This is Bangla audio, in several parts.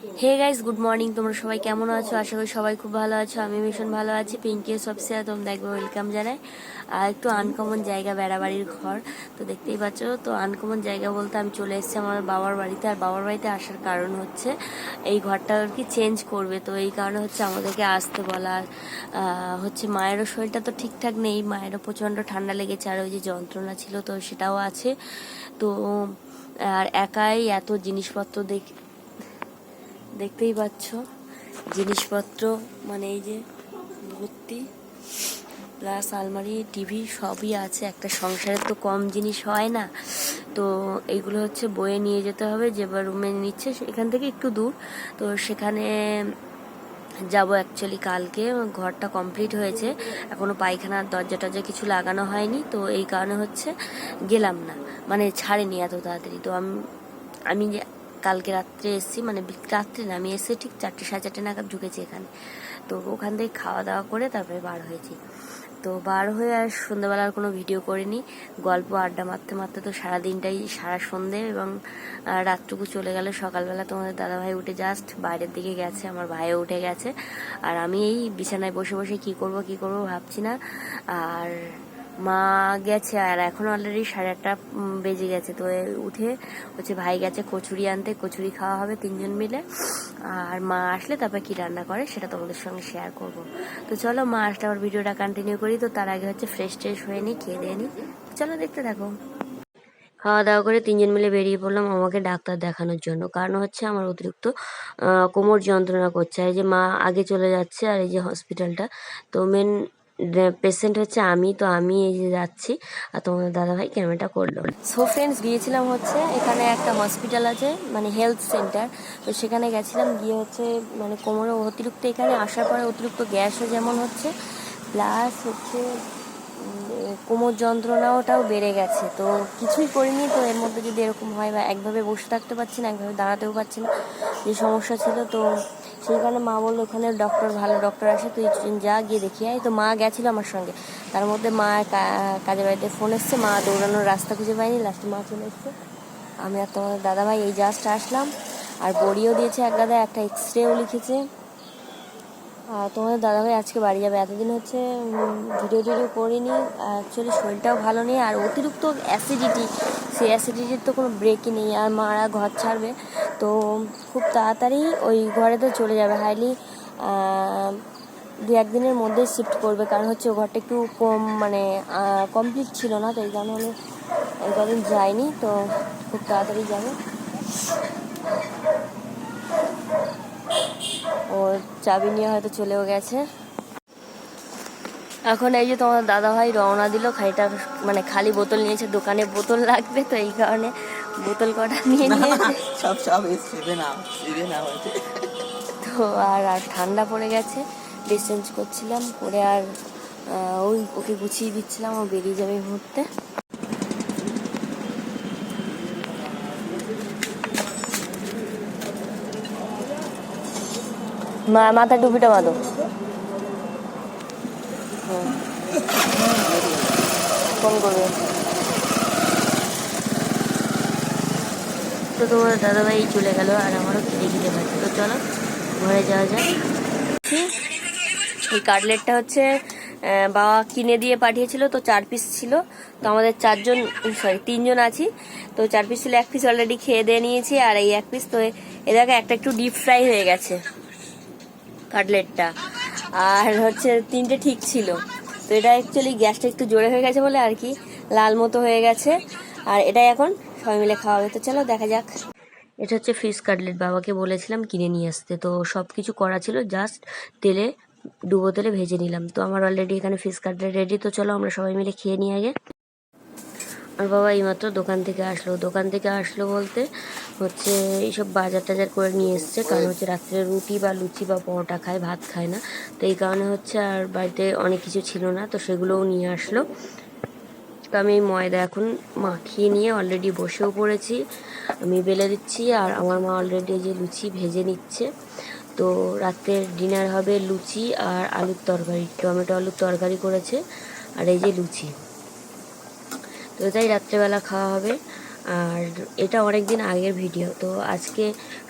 হে গাইস গুড মর্নিং তোমরা সবাই কেমন আছো? আশা করি সবাই খুব ভালো আছো। আমি ভীষণ ভালো আছি। পিঙ্কি সবসে তোমরা একবার ওয়েলকাম জানাই। আর একটু আনকমন জায়গা বেড়াবাড়ির ঘর। তো দেখতেই পাচ্ছ, তো আনকমন জায়গা বলতে আমি চলে এসেছি আমার বাবার বাড়িতে। আর বাবার বাড়িতে আসার কারণ হচ্ছে, এই ঘরটা আর কি চেঞ্জ করবে। তো এই কারণে হচ্ছে আমাদেরকে আসতে বলা। হচ্ছে মায়েরও শরীরটা তো ঠিকঠাক নেই। মায়েরও প্রচণ্ড ঠান্ডা লেগেছে। আর ওই যে যন্ত্রণা ছিল, তো সেটাও আছে। তো, আর একাই এত জিনিসপত্র দেখ দেখতেই পাচ্ছ। জিনিসপত্র মানে এই যে ভর্তি, প্লাস আলমারি, টিভি সবই আছে। একটা সংসারে তো কম জিনিস হয় না। তো এইগুলো হচ্ছে বয়ে নিয়ে যেতে হবে, যে রুমে নিচ্ছে, এখান থেকে একটু দূর। তো সেখানে যাব অ্যাকচুয়ালি কালকে। ঘরটা কমপ্লিট হয়েছে। এখনও পায়খানার দরজা টরজা কিছু লাগানো হয়নি। তো এই কারণে হচ্ছে গেলাম না। মানে ছাড়েনি এত তাড়াতাড়ি। তো আমি আমি যে কালকে রাত্রে এসেছি মানে রাত্রে না, আমি এসে ঠিক চারটে, সাড়ে চারটে নাগাদ ঢুকেছি এখানে। তো ওখান থেকে খাওয়া দাওয়া করে তারপরে বার হয়েছি। তো বার হয়ে আর সন্ধ্যাবেলা আর কোনো ভিডিও করিনি। গল্প, আড্ডা মারতে মারতে তো সারা দিনটাই সারা সন্ধে এবং রাতটুকু চলে গেল। সকালবেলা তোমাদের দাদাভাই উঠে জাস্ট বাইরের দিকে গেছে, আমার ভাইও উঠে গেছে। আর আমি এই বিছানায় বসে বসে কি করব কি করব ভাবছি না। আর মা গেছে আর এখন অলরেডি সাড়ে আটটা বেজে গেছে। তো উঠে হচ্ছে ভাই গেছে কচুরি আনতে, কচুরি খাওয়া হবে তিনজন মিলে। আর মা আসলে তারপর কি রান্না করে সেটা তোমাদের সঙ্গে শেয়ার করব। তো চলো মা আসলে আবার ভিডিওটা কন্টিনিউ করি। তো তার আগে হচ্ছে ফ্রেশ ট্রেশ হয়ে নিই, খেয়ে দিয়ে নিই। চলো দেখতে থাকো। খাওয়া দাওয়া করে তিনজন মিলে বেরিয়ে পড়লাম আমাকে ডাক্তার দেখানোর জন্য। কারণ হচ্ছে আমার অতিরিক্ত কোমর যন্ত্রণা করছে। আর এই যে মা আগে চলে যাচ্ছে আর এই যে হসপিটালটা তো মেন পেশেন্ট হচ্ছে আমি, তো আমি এই যে যাচ্ছি, আর তোমাদের দাদাভাই ক্যামেরাটা করল। সো ফ্রেন্ডস গিয়েছিলাম হচ্ছে এখানে একটা হসপিটাল আছে মানে হেলথ সেন্টার তো সেখানে গেছিলাম, গিয়ে হচ্ছে মানে কোমরে অতিরিক্ত এখানে আসার পরে অতিরিক্ত গ্যাসও যেমন হচ্ছে প্লাস হচ্ছে কোমর যন্ত্রণাটাও বেড়ে গেছে। তো কিছুই করিনি, তো এর মধ্যে যদি এরকম হয় বা একভাবে বসে থাকতে পারছি না, একভাবে দাঁড়াতেও পারছি না, যে সমস্যা ছিল, তো সেই কারণে মা বলল, ওখানে ডক্টর ভালো ডক্টর আসে তুই যা, গিয়ে দেখি আয়। তো মা গেছিল আমার সঙ্গে। তার মধ্যে মা কাজের বাড়িতে ফোন এসছে, মা দৌড়ানোর রাস্তা খুঁজে পাইনি লাস্টে মা চলে এসছে। আমি আর তোমাদের দাদাভাই এই জাস্ট আসলাম। আর বড়িও দিয়েছে এক গাদা, একটা এক্স রেও লিখেছে। আর তোমাদের দাদাভাই আজকে বাড়ি যাবে। এতদিন হচ্ছে ভিডিও টিডিও করিনি। অ্যাকচুয়ালি শরীরটাও ভালো নেই। আর অতিরিক্ত অ্যাসিডিটি সেই অ্যাসিডিটির তো কোনো ব্রেকই নেই, আর মারা ঘর ছাড়বে। তো খুব তাড়াতাড়ি ওই ঘরে তো চলে যাবে। হাইলি দু একদিনের মধ্যেই শিফট করবে। কারণ হচ্ছে ঘরটা একটু কম মানে কমপ্লিট ছিল না, তো এই কারণে আমি এই কদিন যাইনি। তো খুব তাড়াতাড়ি যাবে। ও চাবি নিয়ে হয়তো চলেও গেছে। এখন এই যে তোমার দাদা ভাই রওনা দিল খালিটা মানে খালি বোতল নিয়েছে দোকানে বোতল লাগবে তো এই কারণে বোতল কটা নিয়ে নিয়েছে। সব সব না আছে তো আর আর ঠান্ডা পড়ে গেছে ড্রেস চেঞ্জ করছিলাম করে আর ওই ওকে গুছিয়ে দিচ্ছিলাম ও বেরিয়ে যাবে মুহূর্তে। মা মাথা টুপিটা বাঁধো। ফোন করবে তো তোমার দাদাভাই চলে গেল আর আমারও খিদে খিদে পাচ্ছে তো চলো, ঘরে যাওয়া যাক। এই কাটলেটটা হচ্ছে বাবা কিনে দিয়ে পাঠিয়েছিল, তো চার পিস ছিল। তো আমাদের চারজন সরি তিনজন আছি। তো চার পিস ছিল, এক পিস অলরেডি খেয়ে দিয়ে নিয়েছি আর এই এক পিস তো এ দেখো, একটা একটু ডিপ ফ্রাই হয়ে গেছে কাটলেটটা। আর হচ্ছে, তিনটে ঠিক ছিল। তো এটা অ্যাকচুয়ালি গ্যাসটা একটু জোরে হয়ে গেছে বলে আর কি, লাল মতো হয়ে গেছে। আর এটাই এখন সবাই মিলে খাওয়া হবে তো চলো দেখা যাক। এটা হচ্ছে ফিশ কাটলেট, বাবাকে বলেছিলাম কিনে নিয়ে আসতে। তো সব কিছু করা ছিল জাস্ট তেলে, ডুবো তেলে ভেজে নিলাম। তো আমার অলরেডি এখানে ফিশ কাটলেট রেডি তো চলো আমরা সবাই মিলে খেয়ে নিই আগে। আর বাবা এইমাত্র দোকান থেকে আসলো। দোকান থেকে আসলো বলতে হচ্ছে এইসব বাজার টাজার করে নিয়ে এসছে। কারণ হচ্ছে রাত্রে রুটি বা লুচি বা পরোটা খায়, ভাত খায় না। তো এই কারণে হচ্ছে আর বাড়িতে অনেক কিছু ছিল না। তো সেগুলোও নিয়ে আসলো। তো আমি ময়দা এখন মাখিয়ে নিয়ে অলরেডি বসেও পড়েছি। আমি বেলে দিচ্ছি আর আমার মা অলরেডি যে লুচি ভেজে নিচ্ছে। তো রাতের ডিনার হবে লুচি আর আলুর তরকারি, টমেটো আলুর তরকারি করেছে। আর এই যে লুচি। তো তাই রাত্রেবেলা খাওয়া হবে। আর এটা অনেক দিন আগের ভিডিও তো আজকে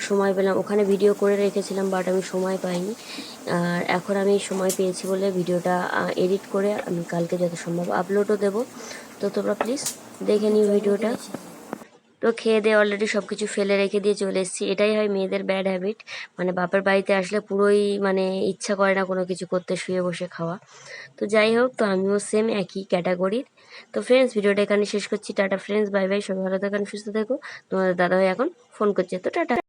সময় পেলাম। ওখানে ভিডিও করে রেখেছিলাম বাট আমি সময় পাইনি। আর এখন আমি সময় পেয়েছি বলে ভিডিওটা এডিট করে আমি কালকে যত সম্ভব আপলোডও দেব। তো তোমরা প্লিজ দেখে নিও ভিডিওটা। তো খেয়ে দিয়ে অলরেডি সব কিছু ফেলে রেখে দিয়ে চলে এসেছি। এটাই হয় মেয়েদের ব্যাড হ্যাবিট মানে বাপের বাড়িতে আসলে পুরোই মানে ইচ্ছা করে না কোনো কিছু করতে, শুয়ে বসে খাওয়া। তো যাই হোক, তো আমিও সেম একই ক্যাটাগরির তো ফ্রেন্ডস ভিডিওটা এখানে শেষ করছি। টাটা ফ্রেন্ডস বাই বাই সবাই ভালো থাকেন, সুস্থ থাকো তোমাদের দাদা ভাই এখন ফোন করছে। তো টাটা।